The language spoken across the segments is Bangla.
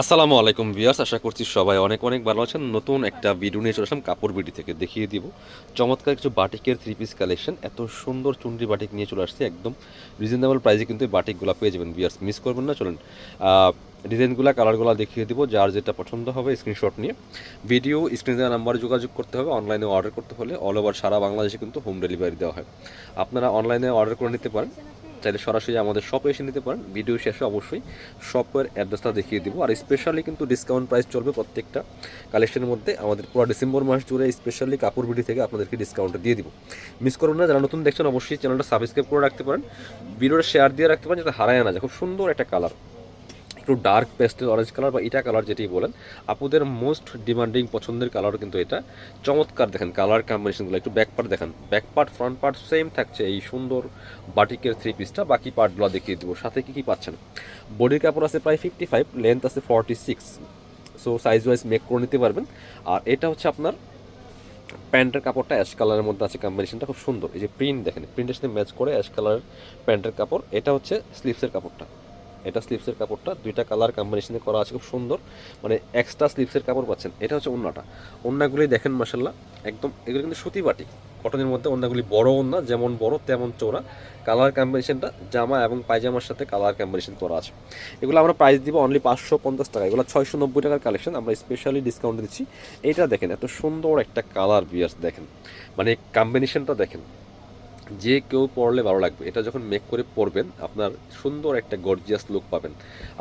আসসালামু আলাইকুম ভিয়াস আশা করছি সবাই অনেক অনেক ভালো আছেন। নতুন একটা ভিডিও নিয়ে চলে আসলাম, কাপড় বিডি থেকে দেখিয়ে দিব। চমৎকার কিছু বাটিকের থ্রি পিস কালেকশন এত সুন্দর চুনরি বাটিক নিয়ে চলে আসছে একদম রিজনেবল প্রাইসে কিন্তু এই বাটিকগুলো পেয়ে যাবেন ভিয়ার্স মিস করবেন না, চলেন। ডিজাইনগুলো কালারগুলো দেখিয়ে দিব, যার যেটা পছন্দ হবে স্ক্রিনশট নিয়ে। ভিডিও স্ক্রিন নাম্বারে যোগাযোগ করতে হবে অনলাইনে অর্ডার করতে হলে অল ওভার সারা বাংলাদেশে কিন্তু হোম ডেলিভারি দেওয়া হয়। আপনারা অনলাইনে অর্ডার করে নিতে পারেন। চাইলে সরাসরি আমাদের শপে এসে নিতে পারেন। ভিডিও শেষে অবশ্যই। শপের অ্যাড্রেসটা দেখিয়ে দেবো। আর স্পেশালি কিন্তু ডিসকাউন্ট প্রাইস চলবে প্রত্যেকটা কালেকশনের মধ্যে। আমাদের পুরো ডিসেম্বর মাস জুড়ে স্পেশালি কাপড় ভিডি থেকে আপনাদেরকে ডিসকাউন্ট দিয়ে দিব। মিস করুন না, যারা নতুন দেখছেন অবশ্যই চ্যানেলটা সাবস্ক্রাইব করে রাখতে পারেন। ভিডিওটা শেয়ার দিয়ে রাখতে পারেন, যাতে হারায় না যায়। খুব সুন্দর একটা কালার একটু ডার্ক পেস্টেল অরেঞ্জ কালার বা ইটা কালার যেটি বলেন, আপুদের মোস্ট ডিমান্ডিং পছন্দের কালার কিন্তু এটা। চমৎকার দেখেন কালার কম্বিনেশনগুলো একটু ব্যাক পার্ট দেখেন। Back part front part same থাকছে এই সুন্দর বাটিকের থ্রি পিসটা বাকি পার্টগুলো দেখিয়ে দেবো। সাথে কী কী পাচ্ছেন? বডির কাপড় আছে প্রায় ফিফটি ফাইভ লেন্থ আছে forty six so size wise make করে নিতে পারবেন। আর এটা হচ্ছে আপনার প্যান্টের কাপড়টা অ্যাশ কালারের মধ্যে আছে কম্বিনেশনটা খুব সুন্দর। এই যে প্রিন্ট দেখেন প্রিন্টের সাথে ম্যাচ করে অ্যাশ কালারের প্যান্টের কাপড়। এটা হচ্ছে স্লিভসের কাপড়টা। এটা স্লিপসের কাপড়টা, দুইটা কালার কম্বিনেশনে করা আছে, খুব সুন্দর। মানে এক্সট্রা স্লিপসের কাপড় পাচ্ছেন। এটা হচ্ছে ওন্নাটা। ওন্নাগুলি দেখেন মাসাল্লাহ একদম এগুলো কিন্তু সুতি বাটি। কটনের মধ্যে ওন্নাগুলি বড় ওন্না, যেমন বড় তেমন চৌড়া কালার কম্বিনেশনটা জামা এবং পায়জামার সাথে কালার কম্বিনেশন করা আছে। এগুলো আমরা প্রাইস দিব অনলি পাঁচশো পঞ্চাশ টাকা। এগুলো ছয়শো নব্বই টাকার কালেকশন আমরা স্পেশালি ডিসকাউন্ট দিচ্ছি। এটা দেখেন, এত সুন্দর একটা কালার বিয়ার্স দেখেন। মানে কম্বিনেশনটা দেখেন। যে কেউ পড়লে ভালো লাগবে। এটা যখন মেক করে পরবেন আপনার সুন্দর একটা গর্জিয়াস লুক পাবেন।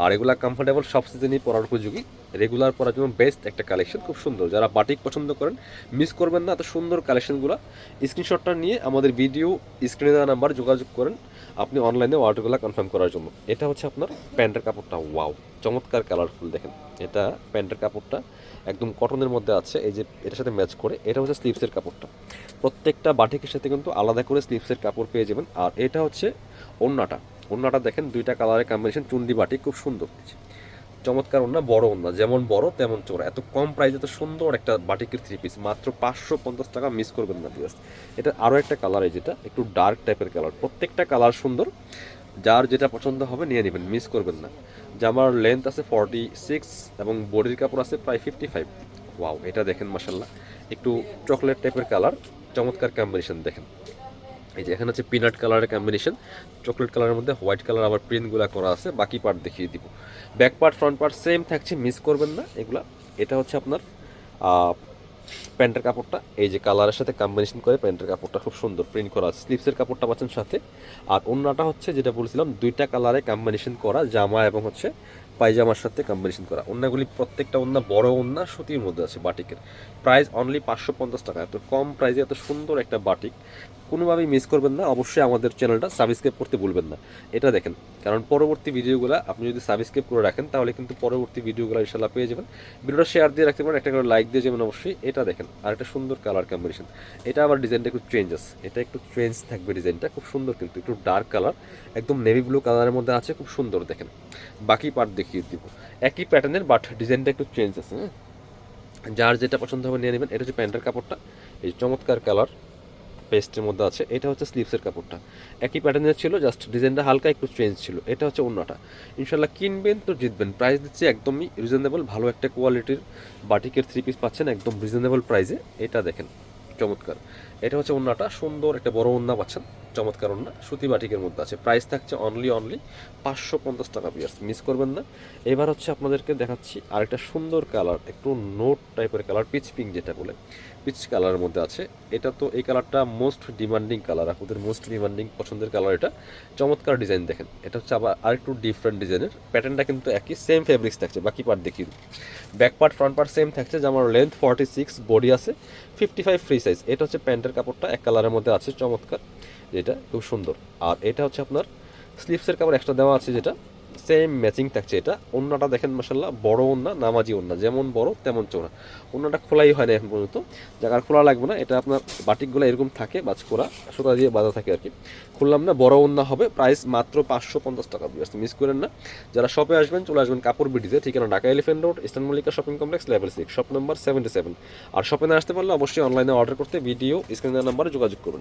আর এগুলা কমফোর্টেবল সব সিজনই পরার উপযোগী। রেগুলার পরার জন্য বেস্ট একটা কালেকশন খুব সুন্দর। যারা বাটিক পছন্দ করেন মিস করবেন না, এত সুন্দর কালেকশনগুলো স্ক্রিনশটটা নিয়ে আমাদের ভিডিও স্ক্রিনে দেওয়া নাম্বার যোগাযোগ করেন। আপনি অনলাইনে অর্ডারগুলো কনফার্ম করার জন্য। এটা হচ্ছে আপনার প্যান্টের কাপড়টা। ওয়াও চমৎকার কালারফুল দেখেন। এটা প্যান্টের কাপড়টা একদম কটনের মধ্যে আছে। এই যে এটার সাথে ম্যাচ করে, এটা হচ্ছে স্লিভসের কাপড়টা। প্রত্যেকটা বাটিকের সাথে কিন্তু আলাদা করে স্লিভসের কাপড় পেয়ে যাবেন। আর এটা হচ্ছে ওন্নাটা। ওন্নাটা দেখেন, দুইটা কালারের কম্বিনেশন চুন্ডি বাটি, খুব সুন্দর। চমৎকার ওন্না বড় ওন্না যেমন বড় তেমন চোরা এত কম প্রাইসে তো সুন্দর একটা বাটিকের থ্রি পিস মাত্র পাঁচশো পঞ্চাশ টাকা মিস করবেন না বিয়াস এটা আরও একটা কালার এই যেটা, একটু ডার্ক টাইপের কালার প্রত্যেকটা কালার সুন্দর, যার যেটা পছন্দ হবে নিয়ে নেবেন মিস করবেন না। জামার লেন্থ আছে ফর্টি সিক্স এবং বডির কাপড় আছে প্রায় ফিফটি ফাইভ ওয়াও এটা দেখেন মাসাল্লাহ একটু চকলেট টাইপের কালার চমৎকার কম্বিনেশন দেখেন। এই যে এখানে হচ্ছে পিনাট কালারের কম্বিনেশন চকলেট কালারের মধ্যে হোয়াইট কালার আবার প্রিন্টগুলো করা আছে, বাকি পার্ট দেখিয়ে দিব। Back part front part same থাকছে মিস করবেন না এগুলা। এটা হচ্ছে আপনার প্যান্টের কাপড়টা। এই যে কালারের সাথে কম্বিনেশন করে প্যান্টের কাপড়টা খুব সুন্দর প্রিন্ট করা আছে। স্লিভসের কাপড়টা পাচ্ছেন সাথে। আর অন্যটা হচ্ছে যেটা বলছিলাম, দুইটা কালারে কম্বিনেশন করা, জামা এবং হচ্ছে পায়জামার সাথে কম্বিনেশন করা। অন্যগুলি প্রত্যেকটা অন্য, বড় অন্য, সুতির মধ্যে আছে বাটিকের। প্রাইস অনলি পাঁচশো পঞ্চাশ টাকা। এত কম প্রাইসে এত সুন্দর একটা বাটিক। কোনোভাবেই মিস করবেন না, অবশ্যই আমাদের চ্যানেলটা সাবস্ক্রাইব করতে ভুলবেন না। এটা দেখেন, কারণ পরবর্তী ভিডিওগুলো আপনি যদি সাবস্ক্রাইব করে রাখেন, তাহলে কিন্তু পরবর্তী ভিডিওগুলো ইনশাল্লাহ পেয়ে যাবেন। ভিডিওটা শেয়ার দিয়ে রাখতে পারেন, একটা করে লাইক দিয়ে যাবেন অবশ্যই। এটা দেখেন, আর একটা সুন্দর কালার কম্বিনেশন এটা আবার ডিজাইনটা একটু চেঞ্জ আছে। এটা একটু চেঞ্জ থাকবে ডিজাইনটা খুব সুন্দর কিন্তু, একটু ডার্ক কালার একদম নেভি ব্লু কালারের মধ্যে আছে, খুব সুন্দর দেখেন। বাকি পার্ট দেখিয়ে দিব। একই প্যাটার্নের বাট ডিজাইনটা একটু চেঞ্জ আছে হ্যাঁ? যার যেটা পছন্দ হবে নিয়ে নেবেন, এটা হচ্ছে প্যান্টের কাপড়টা, এই চমৎকার কালার পেস্টের মধ্যে আছে, এটা হচ্ছে স্লিভসের কাপড়টা। একই প্যাটার্নের ছিল জাস্ট ডিজাইনটা হালকা একটু চেঞ্জ ছিল, এটা হচ্ছে অন্যটা। ইনশাল্লাহ কিনবেন তো জিতবেন প্রাইস দিচ্ছে একদমই রিজনেবল ভালো একটা কোয়ালিটির বাটিকের থ্রি পিস পাচ্ছেন একদম রিজনেবল প্রাইসে এটা দেখেন, চমৎকার। এটা হচ্ছে ওন্নাটা সুন্দর একটা বড় ওন্না পাচ্ছেন, চমৎকার ওন্না সুতি বাটিকের মধ্যে আছে। প্রাইস থাকছে অনলি অনলি পাঁচশো পঞ্চাশ টাকা পিয়ার্স মিস করবেন না। এবার হচ্ছে আপনাদেরকে দেখাচ্ছি আরেকটা সুন্দর কালার একটু নোট টাইপের কালার পিচ পিঙ্ক যেটা বলে। পিচ কালারের মধ্যে আছে। এটা তো এই কালারটা মোস্ট ডিমান্ডিং কালার আপনাদের মোস্ট ডিমান্ডিং পছন্দের কালার এটা। চমৎকার ডিজাইন দেখেন। এটা হচ্ছে আবার আরেকটু ডিফারেন্ট ডিজাইনের প্যাটার্নটা কিন্তু একই সেম ফেব্রিক্স থাকছে, বাকি পার্ট দেখি back part front part same থাকছে, যেমন লেন্থ ফর্টি সিক্স বডি আছে ফিফটি ফাইভ ফ্রি সাইজ এটা হচ্ছে প্যান্টের কাপড়টা এক কালারের মধ্যে আছে, চমৎকার। যেটা খুব সুন্দর। আর এটা হচ্ছে আপনার স্লিভসের কাপড় এক্সট্রা দেওয়া আছে যেটা। সেম ম্যাচিং থাকছে এটা। অন্যটা দেখেন মাসাল্লাহ বড় ওন্না নামাজি ওন্না যেমন বড় তেমন চোরা অন্যটা খোলাই হয় না এখন পর্যন্ত। জায়গার খোলা লাগবে না, এটা আপনার বাটিকগুলো এরকম থাকে, বাজ করা সুতা দিয়ে বাঁধা থাকে আর কি। খুললাম না, বড় ওন্না হবে প্রাইস মাত্র পাঁচশো পঞ্চাশ টাকা বিয়ার্স মিস করেন না। যারা শপে আসবেন, চলে আসবেন কাপড় বিডিতে, ঠিকানা Dhaka Elephant Road Eastern Mallika Shopping Complex level six shop number seventy seven আর শপে না আসতে পারলে অবশ্যই অনলাইনে অর্ডার করতে ভিডিও স্ক্রিনের নাম্বারে যোগাযোগ করুন।